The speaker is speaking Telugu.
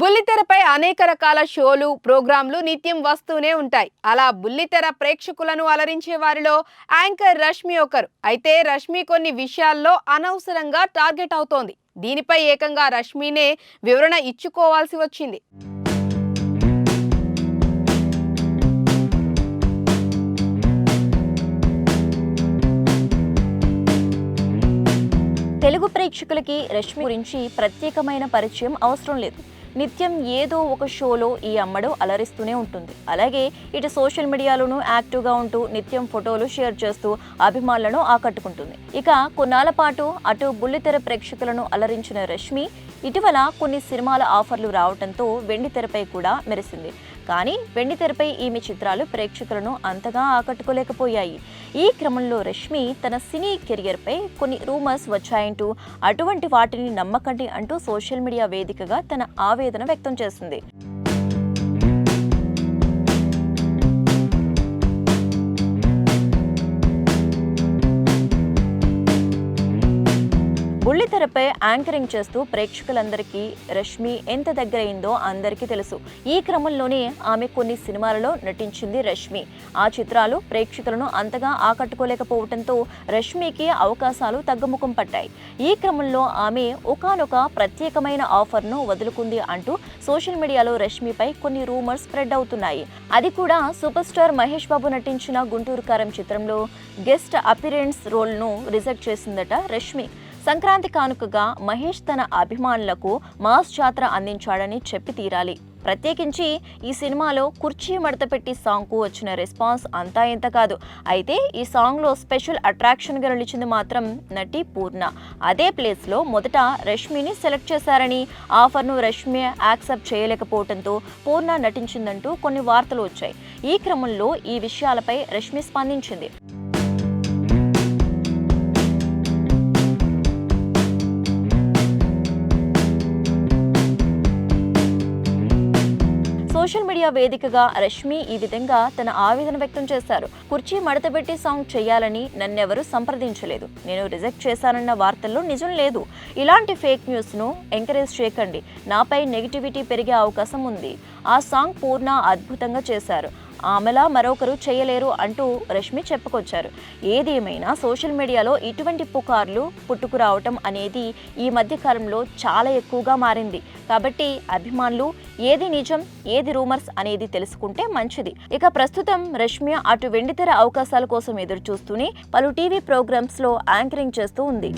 బుల్లితెరపై అనేక రకాల షోలు ప్రోగ్రాంలు నిత్యం వస్తూనే ఉంటాయి. అలా బుల్లితెర ప్రేక్షకులను అలరించే వారిలో యాంకర్ రష్మి ఒకరు. అయితే రష్మి కొన్ని విషయాల్లో అనవసరంగా టార్గెట్ అవుతోంది. దీనిపై ఏకంగా రష్మినే వివరణ ఇచ్చుకోవాల్సి వచ్చింది. తెలుగు ప్రేక్షకులకి రష్మి గురించి ప్రత్యేకమైన పరిచయం అవసరం లేదు. నిత్యం ఏదో ఒక షోలో ఈ అమ్మడు అలరిస్తూనే ఉంటుంది. అలాగే ఇటు సోషల్ మీడియాలోనూ యాక్టివ్గా ఉంటూ నిత్యం ఫోటోలు షేర్ చేస్తూ అభిమానులను ఆకట్టుకుంటుంది. ఇక కొన్నాళ్ళ పాటు అటు బుల్లితెర ప్రేక్షకులను అలరించిన రష్మి ఇటీవల కొన్ని సినిమాల ఆఫర్లు రావడంతో వెండితెరపై కూడా మెరిసింది. కానీ వెండి తెరపై ఈమె చిత్రాలు ప్రేక్షకులను అంతగా ఆకట్టుకోలేకపోయాయి. ఈ క్రమంలో రష్మి తన సినీ కెరియర్పై కొన్ని రూమర్స్ వచ్చాయంటూ అటువంటి వాటిని నమ్మకండి అంటూ సోషల్ మీడియా వేదికగా తన ఆవేదన వ్యక్తం చేసింది. బుల్లితెరపై యాంకరింగ్ చేస్తూ ప్రేక్షకులందరికీ రష్మి ఎంత దగ్గరైందో అందరికీ తెలుసు. ఈ క్రమంలోనే ఆమె కొన్ని సినిమాలలో నటించింది రష్మి. ఆ చిత్రాలు ప్రేక్షకులను అంతగా ఆకట్టుకోలేకపోవడంతో రష్మికి అవకాశాలు తగ్గుముఖం పట్టాయి. ఈ క్రమంలో ఆమె ఒకానొక ప్రత్యేకమైన ఆఫర్ను వదులుకుంది అంటూ సోషల్ మీడియాలో రష్మిపై కొన్ని రూమర్స్ స్ప్రెడ్ అవుతున్నాయి. అది కూడా సూపర్ స్టార్ మహేష్ బాబు నటించిన గుంటూరు కారం చిత్రంలో గెస్ట్ అపిరెన్స్ రోల్ను రిజెక్ట్ చేసిందట రష్మి. సంక్రాంతి కానుకగా మహేష్ తన అభిమానులకు మాస్ జాతర అందించాడని చెప్పి తీరాలి. ప్రత్యేకించి ఈ సినిమాలో కుర్చీ మడత పెట్టి సాంగ్కు వచ్చిన రెస్పాన్స్ అంతా ఇంత కాదు. అయితే ఈ సాంగ్లో స్పెషల్ అట్రాక్షన్గా నిలిచింది మాత్రం నటి పూర్ణ. అదే ప్లేస్లో మొదట రష్మిని సెలెక్ట్ చేశారని ఆఫర్ను రష్మి యాక్సెప్ట్ చేయలేకపోవడంతో పూర్ణ నటించిందంటూ కొన్ని వార్తలు వచ్చాయి. ఈ క్రమంలో ఈ విషయాలపై రష్మి స్పందించింది. సోషల్ మీడియా వేదికగా రష్మి ఈ విధంగా తన ఆవేదన వ్యక్తం చేశారు. కుర్చీ మడతపెట్టి సాంగ్ చేయాలని నన్నెవరు సంప్రదించలేదు. నేను రిజెక్ట్ చేశానన్న వార్తల్లో నిజం లేదు. ఇలాంటి ఫేక్ న్యూస్ను ఎంకరేజ్ చేయకండి. నాపై నెగిటివిటీ పెరిగే అవకాశం ఉంది. ఆ సాంగ్ పూర్ణ అద్భుతంగా చేశారు. ఆమెలా మరొకరు చేయలేరు అంటూ రష్మి చెప్పుకొచ్చారు. ఏదేమైనా సోషల్ మీడియాలో ఇటువంటి పుకార్లు పుట్టుకురావటం అనేది ఈ మధ్య కాలంలో చాలా ఎక్కువగా మారింది. కాబట్టి అభిమానులు ఏది నిజం ఏది రూమర్స్ అనేది తెలుసుకుంటే మంచిది. ఇక ప్రస్తుతం రష్మి అటు వెండితెర అవకాశాల కోసం ఎదురు చూస్తూనే పలు టీవీ ప్రోగ్రామ్స్లో యాంకరింగ్ చేస్తూ ఉంది.